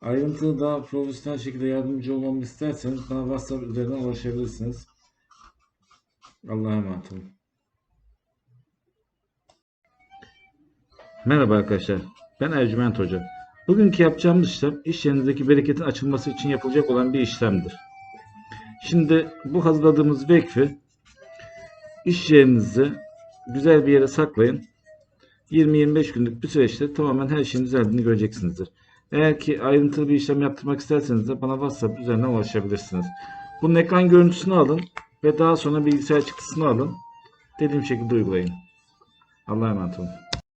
Ayrıntılı daha profesyonel şekilde yardımcı olmamı isterseniz bana WhatsApp üzerinden ulaşabilirsiniz. Allah'a emanet olun. Merhaba arkadaşlar. Ben Ercüment Hoca. Bugünkü yapacağımız işlem iş yerinizdeki bereketin açılması için yapılacak olan bir işlemdir. Şimdi bu hazırladığımız vekfi iş yerinizi güzel bir yere saklayın. 20-25 günlük bir süreçte tamamen her şeyin düzeldiğini göreceksinizdir. Eğer ki ayrıntılı bir işlem yaptırmak isterseniz de bana WhatsApp üzerinden ulaşabilirsiniz. Bunun ekran görüntüsünü alın ve daha sonra bilgisayar çıktısını alın. Dediğim şekilde uygulayın. Allah'a emanet olun.